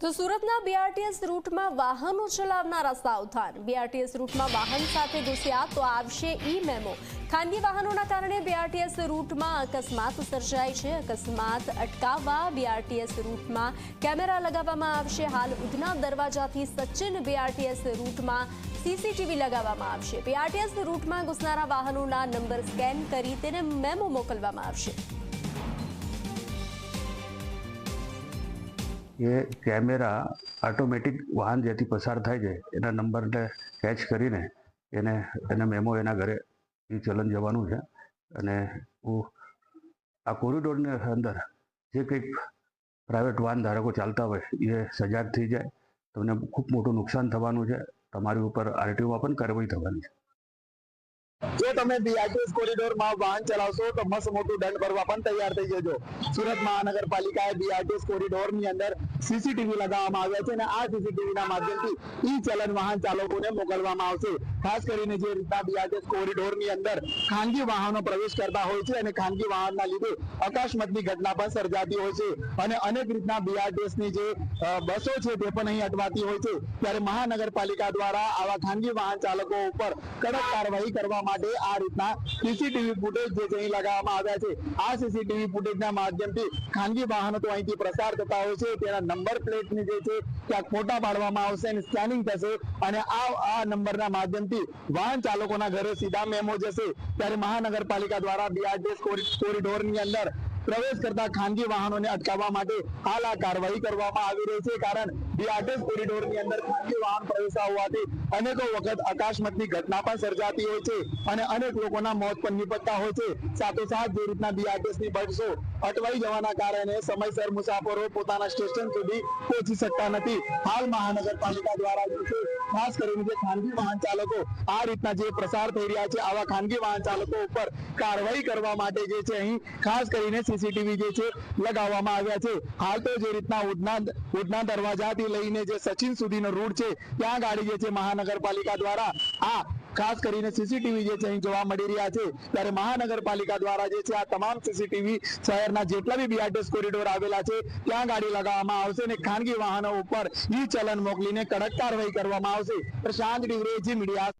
તો સુરતના બીઆરટીએસ રૂટમાં વાહનો ચલાવનારા સાવધાન. બીઆરટીએસ રૂટમાં વાહન સાથે ઘૂસ્યા તો આવશે ઈ મેમો ખાનગી વાહનોના કારણે બીઆરટીએસ રૂટમાં અકસ્માત સર્જાય છે. અકસ્માત અટકાવવા બીઆરટીએસ રૂટમાં કેમેરા લગાવવામાં આવશે. હાલ ઉધના દરવાજાથી સચિન બીઆરટીએસ રૂટમાં સીસીટીવી લગાવવામાં આવશે. બીઆરટીએસ રૂટમાં ઘૂસનારા વાહનોના નંબર સ્કેન કરી તેને મેમો મોકલવામાં આવશે. એ કેમેરા ઓટોમેટિક વાહન જેથી પસાર થાય છે, એના નંબરને કેચ કરીને એને એને મેમો એના ઘરે એ ચલન જવાનું છે. અને હું આ કોરિડોરની અંદર જે કંઈક પ્રાઇવેટ વાહન ધારકો ચાલતા હોય, એ સજાગ થઈ જાય. તમને ખૂબ મોટું નુકસાન થવાનું છે. તમારી ઉપર આરટીઓમાં પણ કાર્યવાહી થવાની છે. જો તમે બીઆરટીએસ કોરિડોરમાં વાહન ચલાવશો તો મસ્ત મોટું દંડ ભરવા પણ તૈયાર થઈ જજો. સુરત મહાનગરપાલિકાએ બીઆરટીએસ કોરિડોરની અંદર સીસીટીવી લગાવવામાં આવ્યા છે અને આ સીસીટીવીના માધ્યમથી ઈ ચલન વાહન ચાલકોને મોકલવામાં આવશે. ખાસ કરીને જે રીતના બીઆરટીએસ કોરિડોરની અંદર ખાનગી વાહનો પ્રવેશ કરતા હોય છે અને ખાનગી વાહનના લીધે અકસ્માતની ઘટના પણ સર્જાતી હોય છે. અને અનેક રીતના બીઆરટીએસની જે બસો છે તે પણ અહીં અટવાતી હોય છે. ત્યારે મહાનગરપાલિકા દ્વારા આવા ખાનગી વાહન ચાલકો ઉપર કડક કાર્યવાહી કરવા માટે આ રીતના સીસીટીવી ફૂટેજ જે છે લગાવવામાં આવ્યા છે. આ સીસીટીવી ફૂટેજના માધ્યમથી ખાનગી વાહનો તો અહીંથી પ્રસાર થતા હોય છે. તેના નંબર પ્લેટની જે છે, ત્યાં ફોટા પાડવામાં આવશે અને સ્કેનિંગ થશે અને આ આ નંબરના માધ્યમથી વાહન ચાલકોના ઘરે સીધા મેમો જશે. ત્યારે મહાનગરપાલિકા દ્વારા બીઆરટીએસ કોરિડોરની અંદર પ્રવેશ કરતા ખાનગી વાહનોને અટકાવવા માટે હાલ આ કાર્યવાહી કરવામાં આવી રહી છે. કારણ બીઆરટીએસ કોરિડોરની અંદર ખાનગી વાહન પ્રવેશા હોવાથી અનેકો વખત અકસ્માતની ઘટના પણ સર્જાતી હોય છે અને અનેક લોકોના મોત પણ નિપજતા હોય છે. સાથોસાથ જે રીતના ની બસો અટવાઈ જવાના કારણે સમયસર મુસાફરો પોતાના સ્ટેશન સુધી પહોંચી શકતા નથી. હાલ મહાનગરપાલિકા દ્વારા ખાસ કરીને જે ખાનગી વાહન ચાલકો આ રીતના જે પ્રસાર થઈ રહ્યા છે, આવા ખાનગી વાહન ચાલકો ઉપર કાર્યવાહી કરવા માટે જે છે અહીં ખાસ કરીને સીસીટીવી જે છે, લગાવવામાં આવ્યા છે. હાલ તો જે રીતના ઉડના ઉડના દરવાજાથી લઈને જે સચિન સુધીનો રૂટ છે, ત્યાં ગાડી જે છે મહાનગરપાલિકા દ્વારા આ ખાસ કરીને સીસીટીવી જે છે અહીં જોવા મળી રહ્યા છે. ત્યારે મહાનગરપાલિકા દ્વારા જે છે આ તમામ સીસીટીવી શહેરના જેટલા બી બીઆરટીએસ કોરિડોર આવેલા છે, ત્યાં ગાડી લગાવવામાં આવશે અને ખાનગી વાહનો ઉપર ઈ ચલન મોકલીને કડક કાર્યવાહી કરવામાં આવશે. પ્રશાંત ડિગ્રેજી મીડિયા.